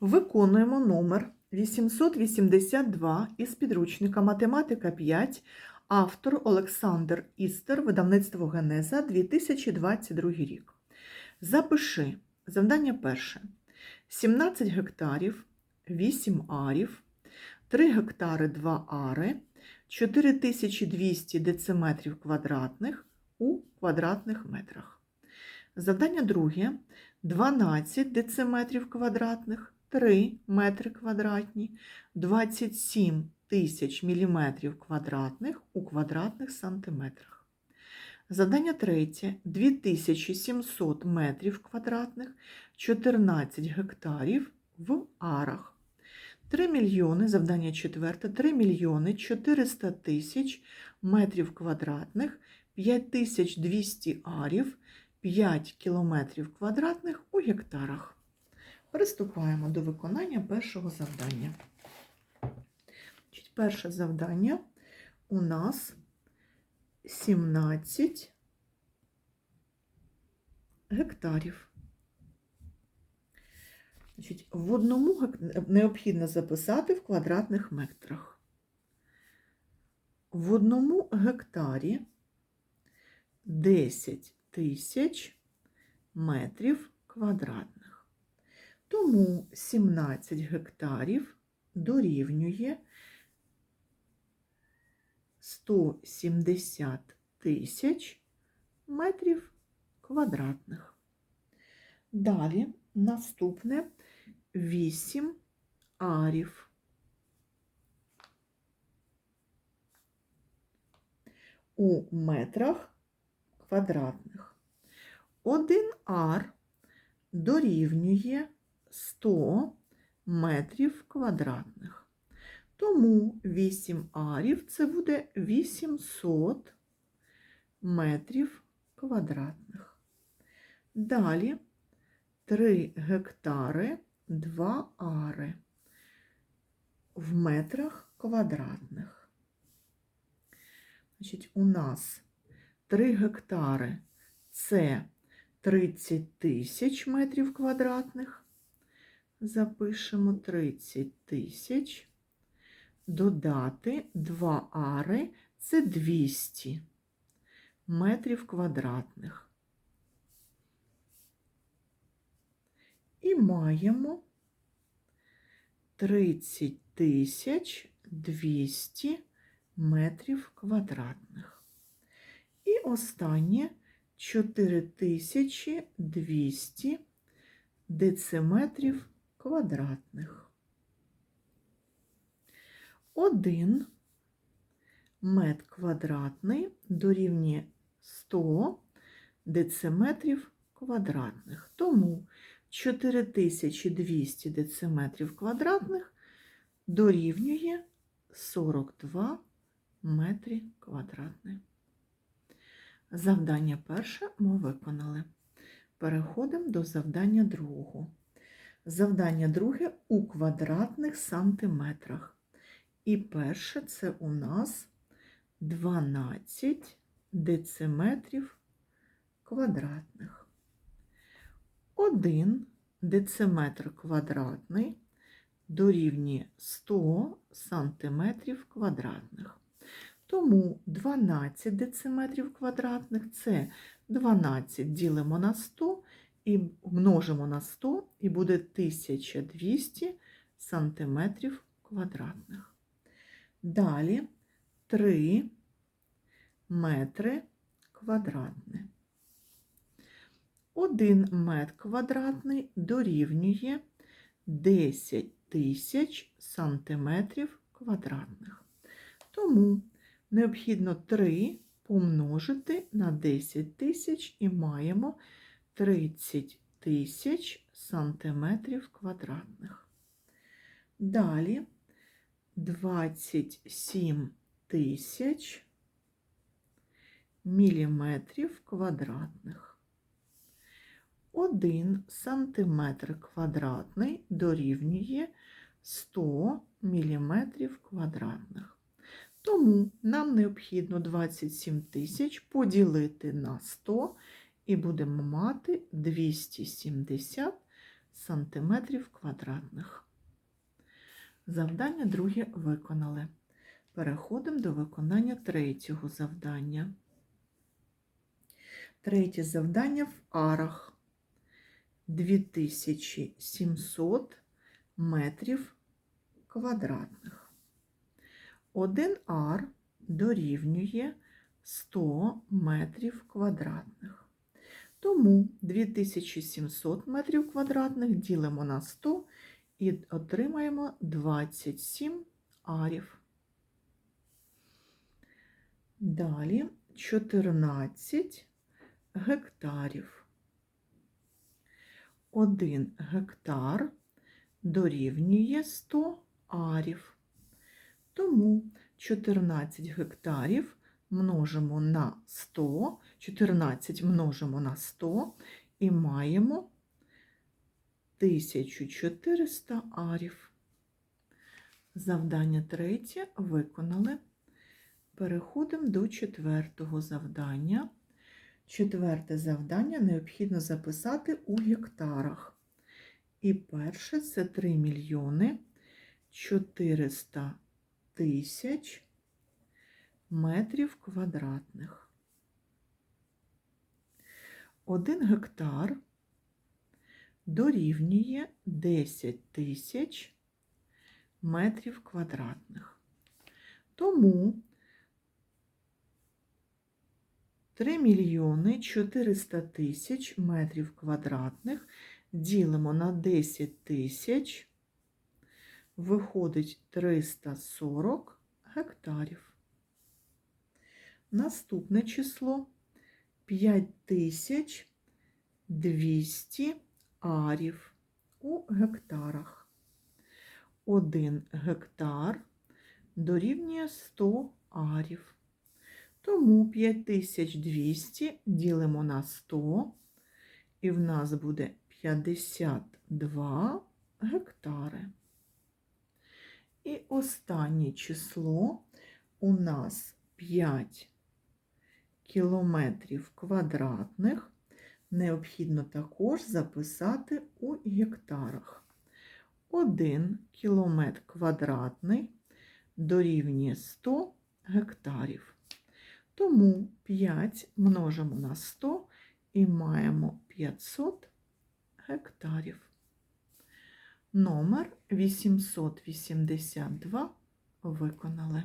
Виконуємо номер 882 із підручника Математика 5, автор Олександр Істер, видавництво Генеза, 2022 рік. Запиши завдання перше: 17 гектарів, 8 арів, 3 гектари 2 ари, 4200 дециметрів квадратних у квадратних метрах. Завдання друге 12 дециметрів квадратних, 3 метри квадратні, 27 тисяч міліметрів квадратних у квадратних сантиметрах. Завдання третє 2700 метрів квадратних, 14 гектарів в арах. 3 мільйони, завдання четверте, 3 мільйони 400 тисяч метрів квадратних, 5200 арів, 5 кілометрів квадратних у гектарах. Приступаємо до виконання першого завдання. Перше завдання у нас 17 гектарів. Значить, в одному необхідно записати в квадратних метрах. В одному гектарі 10 тисяч метрів квадратних. Тому 17 гектарів дорівнює 170 тисяч метрів квадратних. Далі наступне 8 арів. У метрах квадратних. Один ар дорівнює 100 метрів квадратних. Тому 8 арів це буде 800 метрів квадратних. Далі 3 гектари 2 ари в метрах квадратних. Значить, у нас 3 гектари це 30 тисяч метрів квадратних. Запишемо 30 тисяч. Додати 2 ари це 200 метрів квадратних. І маємо 30 тисяч 200 метрів квадратних. І останнє 4200 дециметрів квадратних. Один метр квадратний дорівнює 100 дециметрів квадратних. Тому 4200 дециметрів квадратних дорівнює 42 метри квадратних. Завдання перше ми виконали. Переходимо до завдання другого. Завдання друге у квадратних сантиметрах. І перше це у нас 12 дециметрів квадратних. 1 дециметр квадратний дорівнює 100 сантиметрів квадратних. Тому 12 дециметрів квадратних це 12 ділимо на 100 і множимо на 100 і буде 1200 сантиметрів квадратних. Далі 3 метри квадратні. 1 метр квадратний дорівнює 10 тисяч сантиметрів квадратних. Тому необхідно 3 помножити на 10 тисяч і маємо 30 тисяч сантиметрів квадратних. Далі 27 тисяч міліметрів квадратних. 1 сантиметр квадратний дорівнює 100 міліметрів квадратних. Тому нам необхідно 27 тисяч поділити на 100 і будемо мати 270 сантиметрів квадратних. Завдання друге виконали. Переходимо до виконання третього завдання. Третє завдання в арах 2700 метрів квадратних. Один ар дорівнює 100 метрів квадратних. Тому 2700 метрів квадратних ділимо на 100 і отримаємо 27 арів. Далі 14 гектарів. Один гектар дорівнює 100 арів. Тому 14 гектарів множимо на 100, 14 множимо на 100 і маємо 1400 арів. Завдання третє виконали. Переходимо до четвертого завдання. Четверте завдання необхідно записати у гектарах. І перше це 3 мільйони 400 тисяч метрів квадратних. Один гектар дорівнює 10 тисяч метрів квадратних. Тому 3 мільйони 400 тисяч метрів квадратних ділимо на 10 тисяч, виходить 340 гектарів. Наступне число 5200 арів у гектарах. Один гектар дорівнює 100 арів. Тому 5200 ділимо на 100, і в нас буде 52 гектари. І останнє число у нас 5 кілометрів квадратних. Необхідно також записати у гектарах. 1 кілометр квадратний дорівнює 100 гектарів. Тому 5 множимо на 100 і маємо 500 гектарів. Номер 882 виконали.